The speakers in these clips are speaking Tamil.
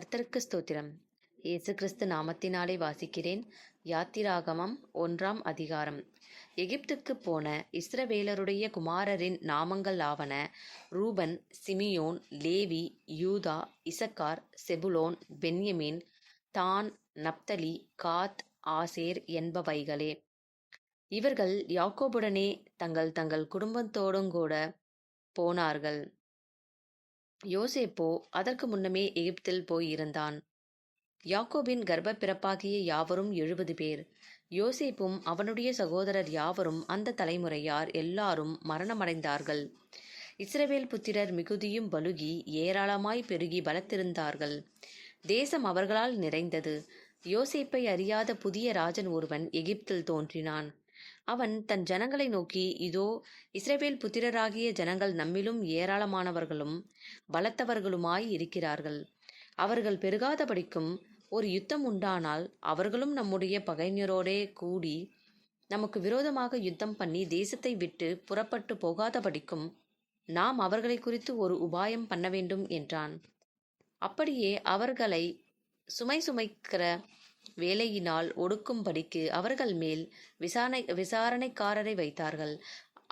கர்த்தருக்கு ஸ்தோத்திரம். இயேசு கிறிஸ்து நாமத்தினாலே வாசிக்கிறேன். யாத்திராகமம் ஒன்றாம் அதிகாரம். எகிப்துக்கு போன இஸ்ரவேலருடைய குமாரரின் நாமங்கள் ஆவன. Reuben Simeon Levi Judah Issachar Zebulun Benjamin Dan Naphtali Gad Asher என்பவைகளே. இவர்கள் யாக்கோபுடனே தங்கள் தங்கள் குடும்பத்தோடும் கூட போனார்கள். யோசேப்போ அதற்கு முன்னமே எகிப்தில் போய் இருந்தான் யாக்கோபின் கர்ப்ப பிறப்பாகிய யாவரும் எழுபது பேர். யோசேப்பும் அவனுடைய சகோதரர் யாவரும் அந்த தலைமுறையார் எல்லாரும் மரணமடைந்தார்கள். இஸ்ரவேல் புத்திரர் மிகுதியும் பலுகி ஏராளமாய் பெருகி பலத்திருந்தார்கள். தேசம் அவர்களால் நிறைந்தது. யோசேப்பை அறியாத புதிய ராஜன் ஒருவன் எகிப்தில் தோன்றினான். அவன் தன் ஜனங்களை நோக்கி இதோ இஸ்ரேவேல் புத்திரராகிய ஜனங்கள் நம்மிலும் ஏராளமானவர்களும் பலத்தவர்களுமாய் இருக்கிறார்கள். அவர்கள் பெருகாதபடிக்கும் ஒரு யுத்தம் உண்டானால் அவர்களும் நம்முடைய பகைஞரோடே கூடி நமக்கு விரோதமாக யுத்தம் பண்ணி தேசத்தை விட்டு புறப்பட்டு போகாதபடிக்கும் நாம் அவர்களை குறித்து ஒரு உபாயம் பண்ண வேண்டும் என்றான். அப்படியே அவர்களை சுமை சுமைக்கிற வேலையினால் ஒடுக்கும்படிக்கு அவர்கள் மேல் விசாரணை விசாரணைக்காரரை வைத்தார்கள்.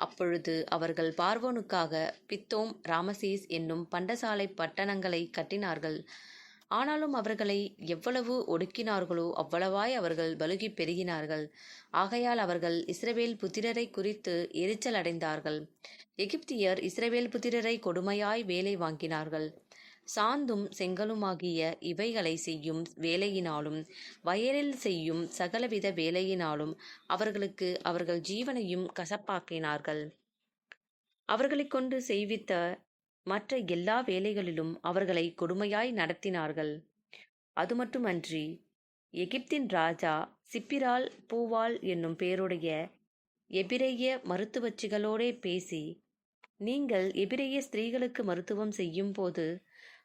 அப்பொழுது அவர்கள் பார்வோனுக்காக பித்தோம் ராமசீஸ் என்னும் பண்டசாலை பட்டணங்களை கட்டினார்கள். ஆனாலும் அவர்களை எவ்வளவு ஒடுக்கினார்களோ அவ்வளவாய் அவர்கள் பலுகி பெருகினார்கள். ஆகையால் அவர்கள் இஸ்ரவேல் புத்திரரை குறித்து எரிச்சல் அடைந்தார்கள் எகிப்தியர் இஸ்ரவேல் புத்திரரை கொடுமையாய் வேலை வாங்கினார்கள். சாந்தும் செங்கலுமாகிய இவைகளை செய்யும் வேலையினாலும் வயலில் செய்யும் சகலவித வேலையினாலும் அவர்களுக்கு அவர்கள் ஜீவனையும் கசப்பாக்கினார்கள். அவர்களை கொண்டு செய்வித்த மற்ற எல்லா வேலைகளிலும் அவர்களை கொடுமையாய் நடத்தினார்கள். அது மட்டுமன்றி எகிப்தின் ராஜா சிப்பிரால் பூவால் என்னும் பேருடைய எபிரேய மருத்துவச்சிகளோடே பேசி நீங்கள் எபிரேய ஸ்திரீகளுக்கு மருத்துவம் செய்யும் போது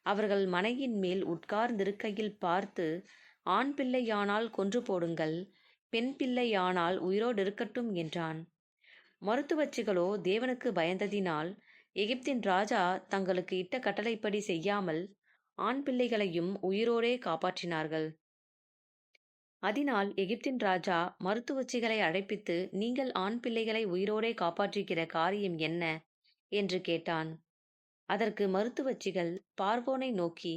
அவர்கள் மனையின் மேல் உட்கார்ந்திருக்கையில் பார்த்து ஆண் பிள்ளையானால் கொன்று போடுங்கள் பெண் பிள்ளையானால் உயிரோடு இருக்கட்டும் என்றான். மருத்துவச்சிகளோ தேவனுக்கு பயந்ததினால் எகிப்தின் ராஜா தங்களுக்கு இட்ட கட்டளைப்படி செய்யாமல் ஆண் பிள்ளைகளையும் உயிரோடே காப்பாற்றினார்கள். அதனால் எகிப்தின் ராஜா மருத்துவச்சிகளை அழைப்பித்து நீங்கள் ஆண் பிள்ளைகளை உயிரோடே காப்பாற்றுகிற காரியம் என்ன? என்று கேட்டான். அதற்கு மருத்துவச்சிகள் பார்வோனை நோக்கி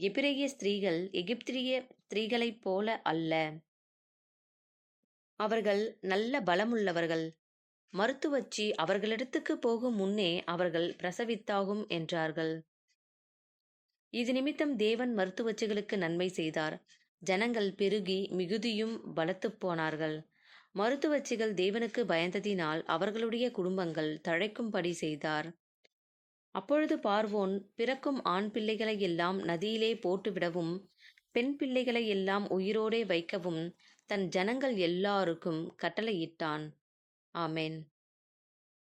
எபிரேய ஸ்திரீகள் எகிப்திரிய ஸ்திரீகளைப் போல அல்ல. அவர்கள் நல்ல பலமுள்ளவர்கள். மருத்துவச்சி அவர்களிடத்துக்கு போகும் முன்னே அவர்கள் பிரசவித்தாகும் என்றார்கள். இது நிமித்தம் தேவன் மருத்துவச்சிகளுக்கு நன்மை செய்தார். ஜனங்கள் பெருகி மிகுதியும் பலத்துப் போனார்கள். மருத்துவச்சிகள் தேவனுக்கு பயந்ததினால் அவர்களுடைய குடும்பங்கள் தழைக்கும்படி செய்தார். அப்பொழுது பார்வோன் பிறக்கும் ஆண் பிள்ளைகளை எல்லாம் நதியிலே போட்டுவிடவும் பெண் பிள்ளைகளை எல்லாம் உயிரோடே வைக்கவும் தன் ஜனங்கள் எல்லாருக்கும் கட்டளையிட்டான். ஆமேன்.